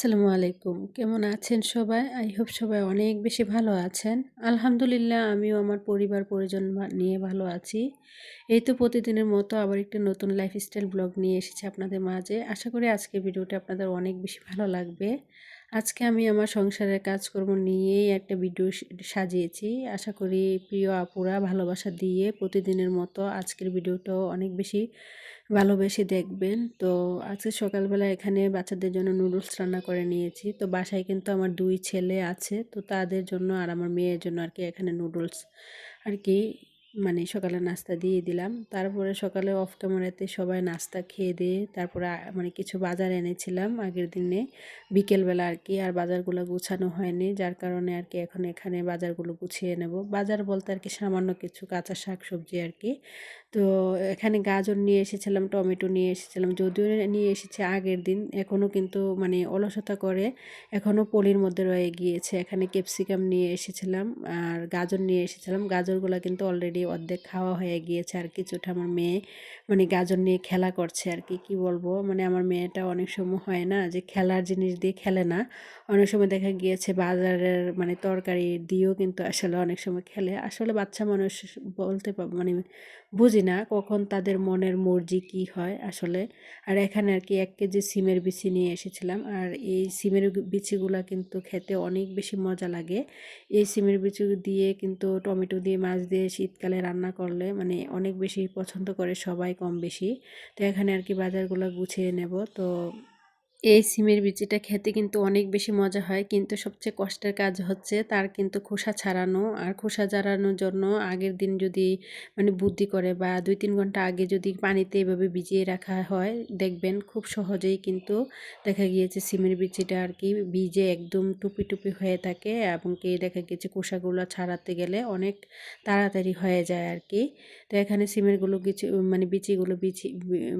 আসসালামু আলাইকুম। কেমন আছেন সবাই? আই হোপ সবাই অনেক বেশি ভালো আছেন। আলহামদুলিল্লাহ, আমিও আমার পরিবার, পরিজন নিয়ে ভালো আছি। এই তো প্রতিদিনের মতো আবার একটা নতুন লাইফস্টাইল ব্লগ নিয়ে এসেছি আপনাদের মাঝে। আশা করি আজকে ভিডিওটা আপনাদের অনেক বেশি ভালো লাগবে। আজকে আমি আমার সংসারের কাজকর্ম নিয়েই একটা ভিডিও সাজিয়েছি। আশা করি প্রিয় আপুরা ভালোবাসা দিয়ে প্রতিদিনের মতো আজকের ভিডিওটাও অনেক বেশি ভালোবেসে দেখবেন। তো আজকে সকালবেলা এখানে বাচ্চাদের জন্য নুডলস রান্না করে নিয়েছি। তো বাসায় কিন্তু আমার দুই ছেলে আছে। তো তাদের জন্য আর আমার মেয়ের জন্য আর কি এখানে নুডলস আর কি মানে সকালে নাস্তা দিয়ে দিলাম। তারপরে সকালে অফ ক্যামেরাতে সবাই নাস্তা খেয়ে দিয়ে তারপরে মানে কিছু বাজার এনেছিলাম আগের দিনে। বিকেলবেলা আর কি আর বাজারগুলো গুছানো হয়নি। যার কারণে আর কি এখন এখানে বাজারগুলো গুছিয়ে নেব। বাজার বলতে আর কি সামান্য কিছু কাঁচা শাক সবজি আর কি। তো এখানে গাজর নিয়ে এসেছিলাম, টমেটো নিয়ে এসেছিলাম, যদিও নিয়ে এসেছে আগের দিন এখনও কিন্তু মানে অলসতা করে এখনও পলির মধ্যে রয়ে গিয়েছে। এখানে ক্যাপসিকাম নিয়ে এসেছিলাম আর গাজর নিয়ে এসেছিলাম। গাজরগুলো কিন্তু অলরেডি অর্ধেক খাওয়া হয়ে গিয়েছে আর কিছুটা আমার মেয়ে মানে গাজর নিয়ে খেলা করছে আর কি কি বলব? মানে আমার মেয়েটা অনেক সময় হয় না যে খেলার জিনিস দিয়ে খেলে না। অনেক সময় দেখা গিয়েছে বাজারের মানে তরকারি দিয়েও কিন্তু আসলে অনেক সময় খেলে। আসলে বাচ্চা মানুষ বলতে মানে বুঝি না কখন তাদের মনের মর্জি কি হয় আসলে। আর এখানে আর কি এক কেজি সিমের বিচি নিয়ে এসেছিলাম। আর এই সিমের বিচিগুলা কিন্তু খেতে অনেক বেশি মজা লাগে। এই সিমের বিচি দিয়ে কিন্তু টমেটো দিয়ে, মাছ দিয়ে শীতকালে রান্না করলে মানে অনেক বেশি পছন্দ করে সবাই কম বেশি। তো এখানে আর কি বাজারগুলো গুছিয়ে নেব। তো এই সিমের বিচিটা খেতে কিন্তু অনেক বেশি মজা হয়। কিন্তু সবচেয়ে কষ্টের কাজ হচ্ছে তার কিন্তু খোসা ছাড়ানো। আর খোসা ছাড়ানোর জন্য আগের দিন যদি মানে বুদ্ধি করে বা দুই তিন ঘণ্টা আগে যদি পানিতে এভাবে ভিজিয়ে রাখা হয়, দেখবেন খুব সহজেই কিন্তু দেখা গিয়েছে সিমের বিচিটা আর কি ভিজে একদম টুপি টুপি হয়ে থাকে এবং কি দেখা গিয়েছে খোসাগুলো ছাড়াতে গেলে অনেক তাড়াতাড়ি হয়ে যায় আর কি। তো এখানে সিমেরগুলো কিছু মানে বিচিগুলো বিচি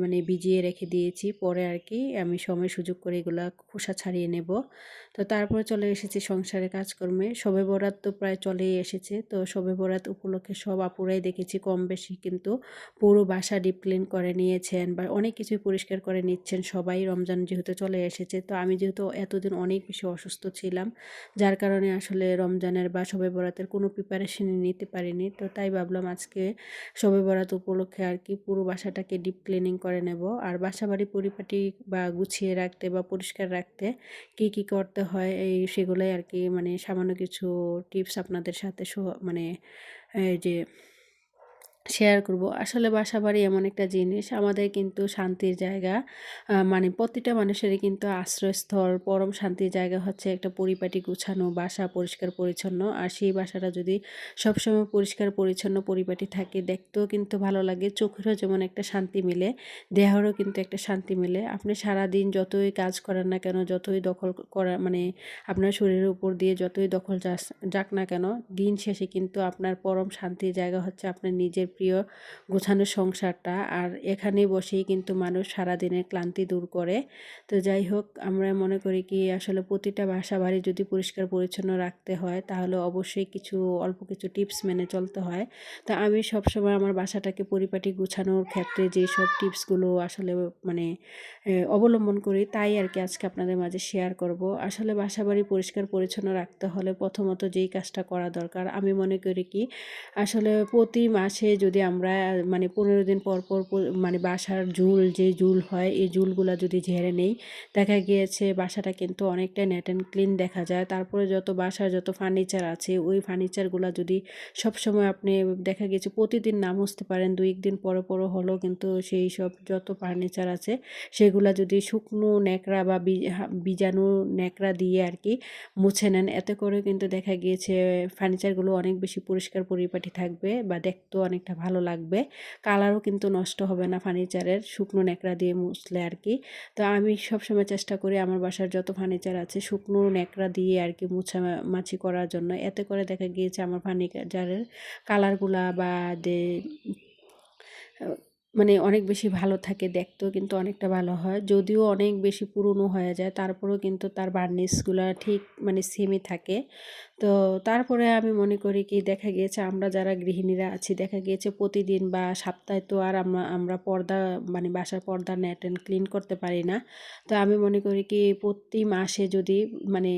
মানে ভিজিয়ে রেখে দিয়েছি। পরে আর কি আমি সময় সুযোগ করে এগুলো খোসা ছাড়িয়ে নেব। তো তারপরে চলে এসেছি সংসারে কাজকর্মে। শবে বরাত তো প্রায় চলেই এসেছে। তো শবে বরাত উপলক্ষে সব আপুরাই দেখেছি কম বেশি কিন্তু পুরো বাসা ডিপ ক্লিন করে নিয়েছেন বা অনেক কিছুই পরিষ্কার করে নিচ্ছেন। সবাই রমজান যেহেতু চলে এসেছে। তো আমি যেহেতু এতদিন অনেক বেশি অসুস্থ ছিলাম, যার কারণে আসলে রমজানের বা শবে বরাতের কোনো প্রিপারেশনই নিতে পারিনি। তো তাই ভাবলাম আজকে শবে বরাত উপলক্ষে আর কি পুরো বাসাটাকে ডিপ ক্লিনিং করে নেব। আর বাসা বাড়ি পরিপাটি বা গুছিয়ে রাখতে বা পরিষ্কার রাখতে কি কি করতে হয়, এই সেগুলোই আর কি মানে সামান্য কিছু টিপস আপনাদের সাথে মানে এই যে শেয়ার করব। আসলে বাসা বাড়ি এমন একটা জিনিস, আমাদের কিন্তু শান্তির জায়গা। মানে প্রতিটা মানুষেরই কিন্তু আশ্রয়স্থল, পরম শান্তির জায়গা হচ্ছে একটা পরিপাটি, গুছানো, বাসা পরিষ্কার, পরিচ্ছন্ন। আর সেই বাসাটা যদি সবসময় পরিষ্কার, পরিচ্ছন্ন, পরিপাটি থাকে, দেখতেও কিন্তু ভালো লাগে, চোখেরও যেমন একটা শান্তি মিলে, দেহেরও কিন্তু একটা শান্তি মিলে। আপনি সারাদিন যতই কাজ করেন না কেন, যতই দখল করা মানে আপনার শরীরের উপর দিয়ে যতই দখল যাক না কেন, দিন শেষে কিন্তু আপনার পরম শান্তির জায়গা হচ্ছে আপনার নিজের প্রিয় গোছানো সংসারটা। আর এখানে বসেই কিন্তু মানুষ সারাদিনের ক্লান্তি দূর করে। তো যাই হোক, আমরা মনে করি কি, আসলে প্রতিটা বাসা বাড়ি যদি পরিষ্কার পরিচ্ছন্ন রাখতে হয়, তাহলে অবশ্যই কিছু, অল্প কিছু টিপস মেনে চলতে হয়। তা আমি সবসময় আমার বাসাটাকে পরিপাটি গুছানোর ক্ষেত্রে যেসব টিপসগুলো আসলে মানে অবলম্বন করি, তাই আর কি আজকে আপনাদের মাঝে শেয়ার করব। আসলে বাসা বাড়ি পরিষ্কার পরিচ্ছন্ন রাখতে হলে প্রথমত যেই কাজটা করা দরকার, আমি মনে করি কি, আসলে প্রতি মাসে যদি আমরা মানে পনেরো দিন পর পর মানে বাসার ঝুল, যে ঝুল হয়, এই ঝুলগুলা যদি ঝেড়ে নেই, দেখা গিয়েছে বাসাটা কিন্তু অনেকটা নেট অ্যান্ড ক্লিন দেখা যায়। তারপরে যত বাসার যত ফার্নিচার আছে, ওই ফার্নিচারগুলো যদি সবসময় আপনি, দেখা গেছে প্রতিদিন না পারেন দুই একদিন পরে পরে হলেও কিন্তু সেই সব যত ফার্নিচার আছে, সেগুলা যদি শুকনো ন্যাকড়া বা বীজাণু ন্যাকড়া দিয়ে আর কি মুছে নেন, এতে করে কিন্তু দেখা গিয়েছে ফার্নিচারগুলো অনেক বেশি পরিষ্কার পরিপাটি থাকবে বা দেখতেও অনেকটা ভালো লাগবে। কালারও কিন্তু নষ্ট হবে না ফার্নিচারের, শুকনো ন্যাকড়া দিয়ে মুছলে আর কি তো আমি সবসময় চেষ্টা করি আমার বাসার যত ফার্নিচার আছে শুকনো ন্যাকড়া দিয়ে আর কি মুছামাছি করার জন্য। এতে করে দেখা গিয়েছে আমার ফার্নিচারের কালারগুলা বা দে মানে অনেক বেশি ভালো থাকে দেখতেও কিন্তু অনেকটা ভালো হয়। যদিও অনেক বেশি পুরনো হয়ে যায়, তারপরেও কিন্তু তার বার্নিশগুলো ঠিক মানে সেমই থাকে। তো তারপরে আমি মনে করি কি, দেখা গিয়েছে আমরা যারা গৃহিণীরা আছি, দেখা গিয়েছে প্রতিদিন বা সপ্তাহে তো আর আমরা আমরা পর্দা মানে বাসার পর্দা নেট অ্যান্ড ক্লিন করতে পারি না। তো আমি মনে করি কি, প্রতি মাসে যদি মানে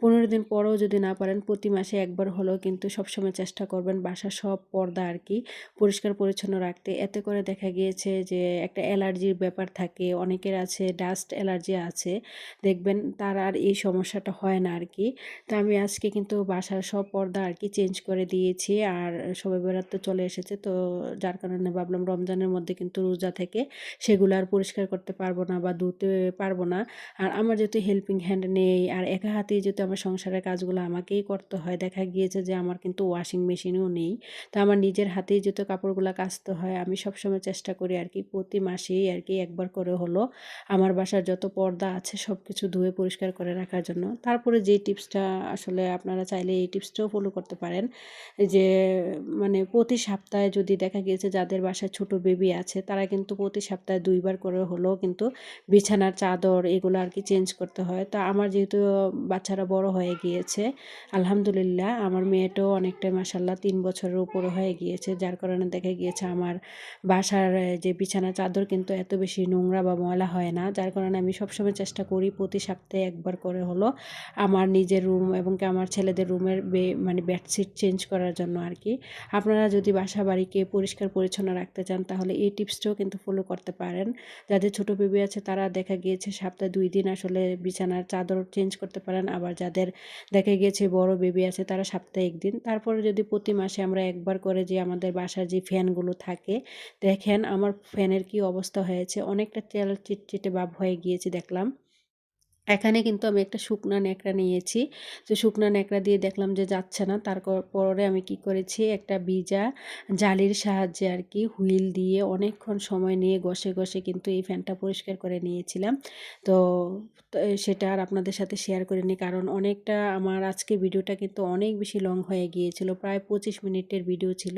পনেরো দিন পরেও যদি না পারেন, প্রতি মাসে একবার হলেও কিন্তু সবসময় চেষ্টা করবেন বাসার সব পর্দা আর কি পরিষ্কার পরিচ্ছন্ন রাখতে। এতে করে দেখা গিয়েছে যে একটা অ্যালার্জির ব্যাপার থাকে, অনেকের আছে ডাস্ট অ্যালার্জি আছে, দেখবেন তার আর এই সমস্যাটা হয় না আর কি। তো আমি আজকে কিন্তু বাসার সব পর্দা আর কি চেঞ্জ করে দিয়েছি আর সবাই বেড়াত তো চলে এসেছে। তো যার কারণে ভাবলাম রমজানের মধ্যে কিন্তু রোজা থেকে সেগুলো আর পরিষ্কার করতে পারব না বা ধুতে পারব না। আর আমার যেহেতু হেল্পিং হ্যান্ড নেই আর একা হাতেই যেহেতু আমার সংসারের কাজগুলো আমাকেই করতে হয়, দেখা গিয়েছে যে আমার কিন্তু ওয়াশিং মেশিনও নেই। তো আমার নিজের হাতেই যেহেতু কাপড়গুলো কাচতে হয়, আমি সবসময় চেষ্টা করি আর কি প্রতি মাসেই আর কি একবার করে হলো আমার বাসার যত পর্দা আছে সব কিছু ধুয়ে পরিষ্কার করে রাখার জন্য। তারপরে যে টিপসটা আসলে আপনারা চাইলে এই টিপসটাও ফলো করতে পারেন। যে মানে প্রতি সপ্তাহে যদি দেখা গিয়েছে যাদের বাসায় ছোট বেবি আছে, তারা কিন্তু প্রতি সপ্তাহে দুইবার করে হলেও কিন্তু বিছানার চাদর এগুলো আর কি চেঞ্জ করতে হয়। তো আমার যেহেতু বাচ্চারা বড় হয়ে গিয়েছে, আলহামদুলিল্লাহ আমার মেয়েটাও অনেকটাই মাসাল্লাহ তিন বছরের উপরে হয়ে গিয়েছে। যার কারণে দেখা গিয়েছে আমার বাসার যে বিছানা চাদর কিন্তু এত বেশি নোংরা বা ময়লা হয় না। যার কারণে আমি সবসময় চেষ্টা করি প্রতি সপ্তাহে একবার করে হলো আমার নিজের রুম এবং আমার ছেলেদের রুমের বে মানে বেডশিট চেঞ্জ করার জন্য আর কি আপনারা যদি বাসা বাড়িকে পরিষ্কার পরিচ্ছন্ন রাখতে চান, তাহলে এই টিপসটাও কিন্তু ফলো করতে পারেন। যাদের ছোট বেবি আছে, তারা দেখা গিয়েছে সপ্তাহে দুই দিন আসলে বিছানার চাদর চেঞ্জ করতে পারেন। আবার যাদের দেখা গিয়েছে বড় বেবি আছে, তারা সপ্তাহে একদিন। তারপরে যদি প্রতি মাসে আমরা একবার করে যে আমাদের বাসার যে ফ্যানগুলো থাকে, দেখেন আমার ফ্যানের কি অবস্থা হয়েছে। অনেকটা তেল চিটচিটে ভাব হয়ে গিয়েছে, দেখলাম। এখানে কিন্তু আমি একটা শুকনা ন্যাকড়া নিয়েছি। তো শুকনা ন্যাকড়া দিয়ে দেখলাম যে যাচ্ছে না। তারপরে আমি কি করেছি? একটা বিজা জালির সাহায্যে আর কি হুইল দিয়ে অনেকক্ষণ সময় নিয়ে ঘষে ঘষে কিন্তু এই ফ্যানটা পরিষ্কার করে নিয়েছিলাম। তো সেটা আর আপনাদের সাথে শেয়ার করিনি কারণ অনেকটা আমার আজকে ভিডিওটা কিন্তু অনেক বেশি লং হয়ে গিয়েছিল। প্রায় পঁচিশ মিনিটের ভিডিও ছিল।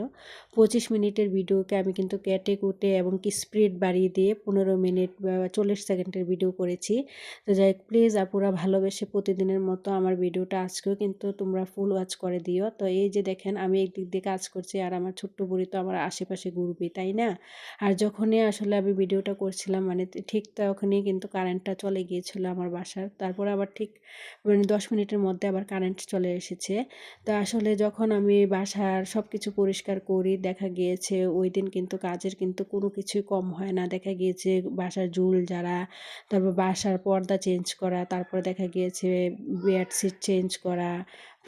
পঁচিশ মিনিটের ভিডিওকে আমি কিন্তু কেটে, কুটে এবং কি স্পিড বাড়িয়ে দিয়ে পনেরো মিনিট বা চল্লিশ সেকেন্ডের ভিডিও করেছি। তো যাই প্লিজ আপুরা ভালোবেসে প্রতিদিনের মতো আমার ভিডিওটা আজকেও কিন্তু তোমরা ফুল ওয়াচ করে দিও। তো এই যে দেখেন, আমি একদিক দিয়ে কাজ করছি আর আমার ছোট্ট বুড়ি তো আমার আশেপাশে ঘুরবি, তাই না? আর যখনই আসলে আমি ভিডিওটা করছিলাম মানে ঠিক তখনই কিন্তু কারেন্টটা চলে গিয়েছিল আমার বাসার। তারপর আবার ঠিক মানে দশ মিনিটের মধ্যে আবার কারেন্ট চলে এসেছে। তো আসলে যখন আমি বাসার সব কিছু পরিষ্কার করি, দেখা গিয়েছে ওই দিন কিন্তু কাজের কিন্তু কোনো কিছুই কম হয় না। দেখা গিয়েছে বাসার জুল যারা, তারপর বাসার পর্দা চেঞ্জ করা তারপরে দেখা গিয়েছে বেডশিট চেঞ্জ করা,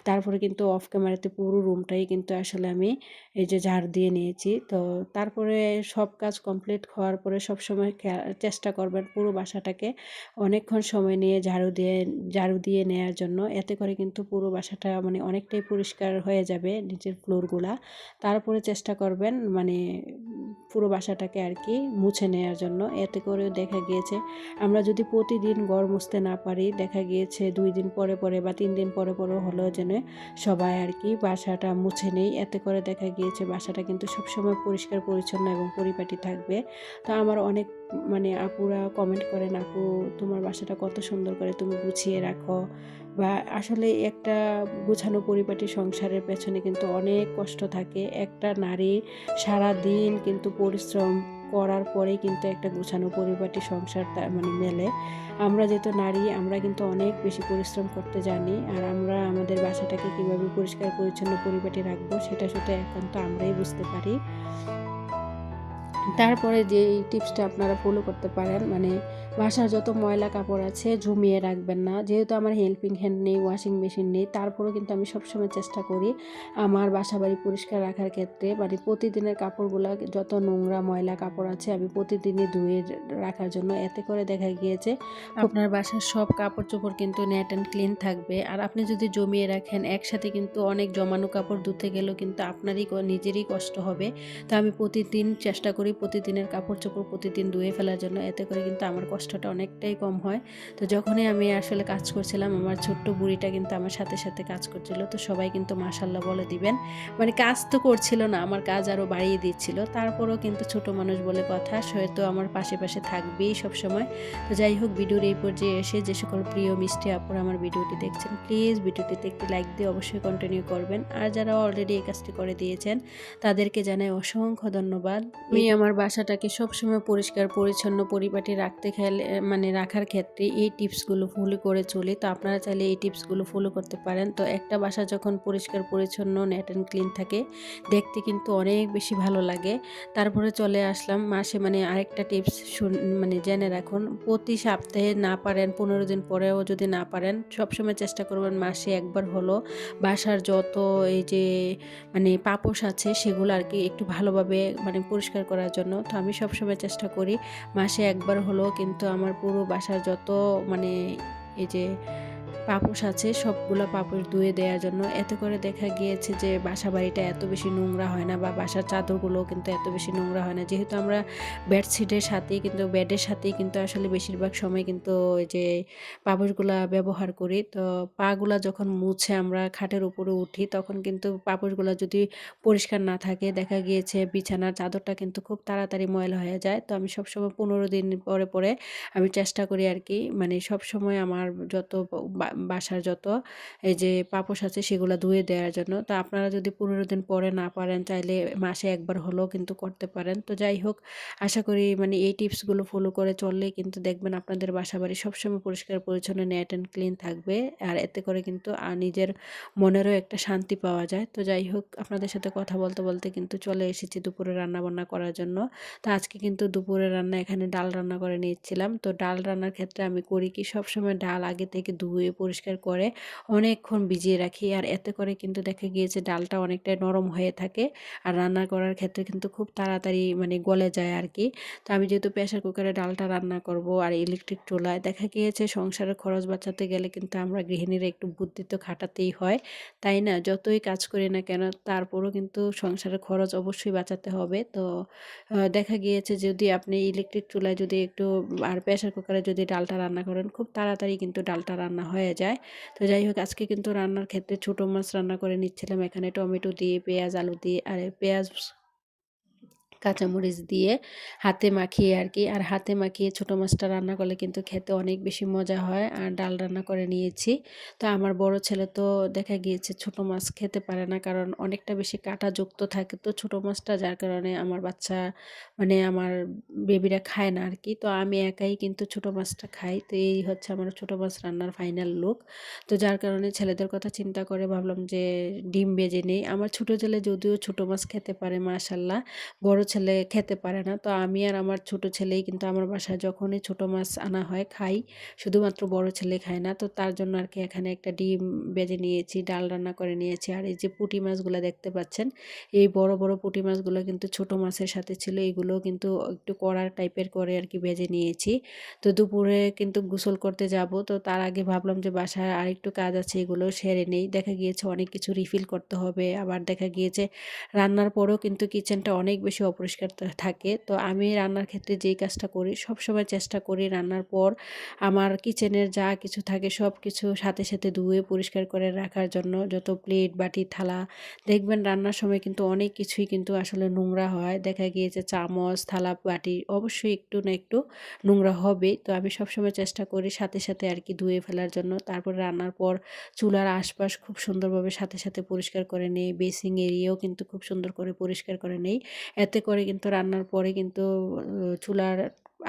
তারপরে কিন্তু অফ ক্যামেরাতে পুরো রুমটাই কিন্তু আসলে আমি এই যে ঝাড় দিয়ে নিয়েছি। তো তারপরে সব কাজ কমপ্লিট হওয়ার পরে সব সময় চেষ্টা করবেন পুরো বাসাটাকে অনেকক্ষণ সময় নিয়ে ঝাড়ু দিয়ে ঝাড়ু দিয়ে নেওয়ার জন্য। এতে করে কিন্তু পুরো বাসাটা মানে অনেকটাই পরিষ্কার হয়ে যাবে, নিচের ফ্লোরগুলা তারপরে চেষ্টা করবেন মানে পুরো বাসাটাকে আর কি মুছে নেওয়ার জন্য। এতে করে দেখা গিয়েছে, আমরা যদি প্রতিদিন ঘর মুছতে না পারি, দেখা গিয়েছে দুই দিন পরে পরে বা তিন দিন পরে পরে হলেও যেন সবাই আর কি বাসাটা মুছে নেই। এতে করে দেখা গিয়েছে বাসাটা কিন্তু সবসময় পরিষ্কার, পরিচ্ছন্ন এবং পরিপাটি থাকবে। তো আমার অনেক মানে আপুরা কমেন্ট করেন, আপু, তোমার বাসাটা কত সুন্দর করে তুমি গুছিয়ে রাখো। বা আসলে একটা গুছানো পরিপাটি সংসারের পেছনে কিন্তু অনেক কষ্ট থাকে। একটা নারী সারা দিন কিন্তু পরিশ্রম করার পরে কিন্তু একটা গুছানো পরিপাটি সংসার মানে মেলে। আমরা যেহেতু নারী, আমরা কিন্তু অনেক বেশি পরিশ্রম করতে জানি আর আমরা আমাদের বাসাটাকে কীভাবে পরিষ্কার, পরিচ্ছন্ন পরিপাটি রাখব সেটা শুধু একান্ত আমরাই বুঝতে পারি। তারপরে যে টিপসটা আপনারা ফলো করতে পারেন মানে বাসার যত ময়লা কাপড় আছে ঝুমিয়ে রাখবেন না। যেহেতু আমার হেল্পিং হ্যান্ড নেই ওয়াশিং মেশিন নেই তারপরেও কিন্তু আমি সবসময় চেষ্টা করি আমার বাসা বাড়ি পরিষ্কার রাখার ক্ষেত্রে। মানে প্রতিদিনের কাপড়গুলো যত নোংরা ময়লা কাপড় আছে আমি প্রতিদিনই ধুয়ে রাখার জন্য। এতে করে দেখা গিয়েছে আপনার বাসার সব কাপড় চোপড় কিন্তু নেট অ্যান্ড ক্লিন থাকবে। আর আপনি যদি জমিয়ে রাখেন একসাথে কিন্তু অনেক জমানো কাপড় ধুতে গেলেও কিন্তু আপনারই নিজেরই কষ্ট হবে। তো আমি প্রতিদিন চেষ্টা করি প্রতিদিনের কাপড় চোপড় প্রতিদিন ধুয়ে ফেলার জন্য। এতে করে কিন্তু আমার কষ্ট কষ্টটা অনেকটাই কম হয়। তো যখনই আমি আসলে কাজ করছিলাম আমার ছোট্ট বুড়িটা কিন্তু আমার সাথে সাথে কাজ করছিল। তো সবাই কিন্তু মাসাল্লাহ বলে দিবেন। মানে কাজ তো করছিল না আমার কাজ আরও বাড়িয়ে দিচ্ছিল। তারপরও কিন্তু ছোট মানুষ বলে কথা হয়তো আমার পাশে পাশে থাকবেই সবসময়। তো যাই হোক ভিডিওর এই পর্যায়ে এসে যে সকল প্রিয় মিষ্টি আপুর আমার ভিডিওটি দেখছেন প্লিজ ভিডিওটিতে একটি লাইক দিয়ে অবশ্যই কন্টিনিউ করবেন। আর যারা অলরেডি এই কাজটি করে দিয়েছেন তাদেরকে জানাই অসংখ্য ধন্যবাদ। আমি আমার বাসাটাকে সবসময় পরিষ্কার পরিচ্ছন্ন পরিপাটি রাখতে খেলে মানে রাখার ক্ষেত্রে এই টিপসগুলো ফলো করে চলি। তো আপনারা চাইলে এই টিপসগুলো ফলো করতে পারেন। তো একটা বাসা যখন পরিষ্কার, পরিচ্ছন্ন, নেট অ্যান্ড ক্লিন থাকে, দেখতে কিন্তু অনেক বেশি ভালো লাগে। তারপরে চলে আসলাম মাসে মানে আরেকটা টিপস মানে জেনে রাখুন। প্রতি সপ্তাহে না পারেন, পনেরো দিন পরেও যদি না পারেন, সবসময় চেষ্টা করবেন মাসে একবার হলো বাসার যত এই যে মানে পাপোশ আছে, সেগুলো আর কি একটু ভালোভাবে মানে পরিষ্কার করার জন্য। তো আমি সবসময় চেষ্টা করি মাসে একবার হলো কিন্তু আমার পুরো বাসার যত মানে এই যে পাপোশ আছে, সবগুলো পাপোশ ধুয়ে দেওয়ার জন্য। এতে করে দেখা গিয়েছে যে বাসা বাড়িটা এত বেশি নোংরা হয় না বা বাসার চাদরগুলো কিন্তু এত বেশি নোংরা হয় না। যেহেতু আমরা বেডশিটের সাথেই কিন্তু, বেডের সাথেই কিন্তু আসলে বেশিরভাগ সময় কিন্তু ওই যে পাপোশগুলা ব্যবহার করি। তো পাগুলা যখন মুছে আমরা খাটের উপরে উঠি, তখন কিন্তু পাপোশগুলা যদি পরিষ্কার না থাকে, দেখা গিয়েছে বিছানার চাদরটা কিন্তু খুব তাড়াতাড়ি ময়লা হয়ে যায়। তো আমি সবসময় পনেরো দিন পরে পরে আমি চেষ্টা করি আর কি মানে সবসময় আমার যত বাসার যত, এই যে পাপোশ আছে সেগুলো ধুয়ে দেওয়ার জন্য। তো আপনারা যদি পনেরো দিন পরে না পারেন, চাইলে মাসে একবার হলেও কিন্তু করতে পারেন। তো যাই হোক, আশা করি মানে এই টিপসগুলো ফলো করে চললেই কিন্তু দেখবেন আপনাদের বাসা বাড়ি সবসময় পরিষ্কার, পরিচ্ছন্ন নেট অ্যান্ড ক্লিন থাকবে। আর এতে করে কিন্তু নিজের মনেরও একটা শান্তি পাওয়া যায়। তো যাই হোক, আপনাদের সাথে কথা বলতে বলতে কিন্তু চলে এসেছি দুপুরে রান্না বান্না করার জন্য। তো আজকে কিন্তু দুপুরে রান্না এখানে ডাল রান্না করে নিয়েছিলাম। তো ডাল রান্নার ক্ষেত্রে আমি করি কি, সবসময় ডাল আগে থেকে ধুয়ে পরিষ্কার করে অনেকক্ষণ ভিজিয়ে রাখি। আর এতে করে কিন্তু দেখা গিয়েছে ডালটা অনেকটাই নরম হয়ে থাকে। আর রান্না করার ক্ষেত্রে কিন্তু খুব তাড়াতাড়ি মানে গলে যায় আর কি তো আমি যেহেতু প্রেশার কুকারে ডালটা রান্না করব আর ইলেকট্রিক চুলায়, দেখা গিয়েছে সংসারের খরচ বাঁচাতে গেলে কিন্তু আমরা গৃহিণীরা একটু বুদ্ধি তো খাটাতেই হয়। তাই না? যতই কাজ করি না কেন, তারপরও কিন্তু সংসারের খরচ অবশ্যই বাঁচাতে হবে। তো দেখা গিয়েছে যদি আপনি ইলেকট্রিক চুলায় যদি একটু, আর প্রেশার কুকারে যদি ডালটা রান্না করেন, খুব তাড়াতাড়ি কিন্তু ডালটা রান্না হয়ে যায়। তো যাই হোক, আজকে কিন্তু রান্নার ক্ষেত্রে ছোটো মাছ রান্না করে নিচ্ছিলাম। এখানে টমেটো দিয়ে, পেঁয়াজ, আলু দিয়ে, আর পেঁয়াজ কাঁচামরিচ দিয়ে হাতে মাখিয়ে আর কি আর হাতে মাখিয়ে ছোটো মাছটা রান্না করলে কিন্তু খেতে অনেক বেশি মজা হয়। আর ডাল রান্না করে নিয়েছি। তো আমার বড় ছেলে তো দেখা গিয়েছে ছোটো মাছ খেতে পারে না। কারণ অনেকটা বেশি কাটা যুক্ত থাকে। তো ছোটো মাছটা যার কারণে আমার বাচ্চা মানে আমার বেবিরা খায় না আর কি তো আমি একাই কিন্তু ছোটো মাছটা খাই। তো এই হচ্ছে আমার ছোট মাছ রান্নার ফাইনাল লুক। তো যার কারণে ছেলেদের কথা চিন্তা করে ভাবলাম যে ডিম বেজে নেই। আমার ছোটো ছেলে যদিও ছোটো মাছ খেতে পারে, মাশাল্লাহ। বড় ছেলে খেতে পারে না। তো আমি আর আমার ছোট ছেলেই কিন্তু আমার বাসায় যখনই ছোট মাছ আনা হয়, খাই। শুধুমাত্র বড় ছেলে খায় না। তো তার জন্য আর কি এখানে একটা ডিম বেজে নিয়েছি, ডাল রান্না করে নিয়েছি। আর এই যে পুঁটি মাছগুলো দেখতে পাচ্ছেন, এই বড় বড় পুঁটি মাছগুলো কিন্তু ছোট মাছের সাথে ছিল। এগুলো কিন্তু একটু কড়ার টাইপের করে আর কি বেজে নিয়েছি। তো দুপুরে কিন্তু গোসল করতে যাব। তো তার আগে ভাবলাম যে বাসায় আরেকটু কাজ আছে, এগুলো সেরে নেই। দেখা গিয়েছে অনেক কিছু রিফিল করতে হবে। আবার দেখা গিয়েছে রান্নার পরেও কিন্তু কিচেনটা অনেক বেশি অপরিষ্কার থাকে। তো আমি রান্নার ক্ষেত্রে যেই কাজটা করি সব সময় চেষ্টা করি রান্নার পর আমার কিচেনের যা কিছু থাকে সব কিছু সাথে সাথে ধুয়ে পরিষ্কার করে রাখার জন্য যত প্লেট, বাটি, থালা, দেখবেন রান্নার সময় কিন্তু অনেক কিছুই কিন্তু আসলে নোংরা হয়। দেখা গিয়েছে চামচ, থালা, বাটি অবশ্যই একটু না একটু নোংরা হবে তো আমি সবসময় চেষ্টা করি সাথে সাথে আর কি ধুয়ে ফেলার জন্য। তারপর রান্নার পর চুলার আশপাশ খুব সুন্দরভাবে সাথে সাথে পরিষ্কার করে নেই। বেসিং এরিয়াও কিন্তু খুব সুন্দর করে পরিষ্কার করে নেই। এতে করে কিন্তু রান্নার পরে কিন্তু চুলার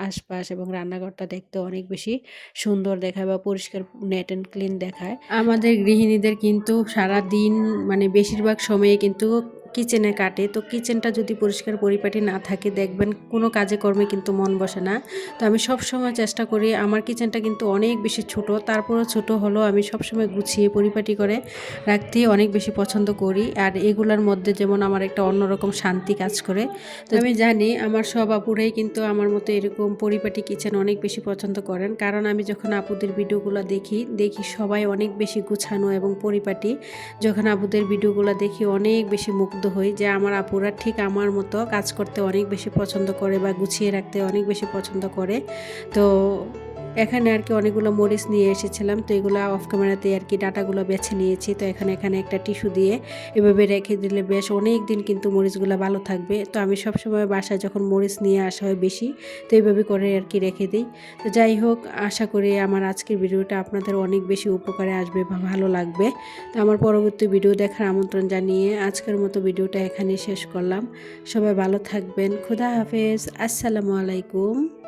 আশপাশ এবং রান্নাঘরটা দেখতে অনেক বেশি সুন্দর দেখায় বা পরিষ্কার নেট অ্যান্ড ক্লিন দেখায়। আমাদের গৃহিণীদের কিন্তু সারা দিন মানে বেশিরভাগ সময়ে কিন্তু কিচেনে কাটে। তো কিচেনটা যদি পরিষ্কার পরিপাটি না থাকে, দেখবেন কোনো কাজে কর্মে কিন্তু মন বসে না। তো আমি সব সময় চেষ্টা করি, আমার কিচেনটা কিন্তু অনেক বেশি ছোট, তারপরেও ছোট হলো আমি সব সময় গুছিয়ে পরিপাটি করে রাখতে অনেক বেশি পছন্দ করি। আর এগুলোর মধ্যে যেমন আমার একটা অন্যরকম শান্তি কাজ করে। তো আমি জানি আমার সব আপুরাই কিন্তু আমার মতো এরকম পরিপাটি কিচেন অনেক বেশি পছন্দ করেন। কারণ আমি যখন আপুদের ভিডিওগুলো দেখি দেখি সবাই অনেক বেশি গুছানো এবং পরিপাটি। যখন আপুদের ভিডিওগুলো দেখি, অনেক বেশি মুগ্ধ মুগ্ধ হই যে আমার আপুরা ঠিক আমার মতো কাজ করতে অনেক বেশি পছন্দ করে বা গুছিয়ে রাখতে অনেক বেশি পছন্দ করে। তো এখানে আর কি অনেকগুলো মরিচ নিয়ে এসেছিলাম, তো এগুলো অফ ক্যামেরাতে আর কি ডাটাগুলো বেছে নিয়েছি। তো এখানে এখানে একটা টিস্যু দিয়ে এভাবে রেখে দিলে বেশ অনেক দিন কিন্তু মরিচগুলো ভালো থাকবে। তো আমি সবসময় বাসায় যখন মরিচ নিয়ে আসা হয় বেশি, তো এইভাবে করে আর কি রেখে দিই। তো যাই হোক, আশা করি আমার আজকের ভিডিওটা আপনাদের অনেক বেশি উপকারে আসবে বা ভালো লাগবে। তো আমার পরবর্তী ভিডিও দেখার আমন্ত্রণ জানিয়ে আজকের মতো ভিডিওটা এখানেই শেষ করলাম। সবাই ভালো থাকবেন। খুদা হাফেজ। আসসালামু আলাইকুম।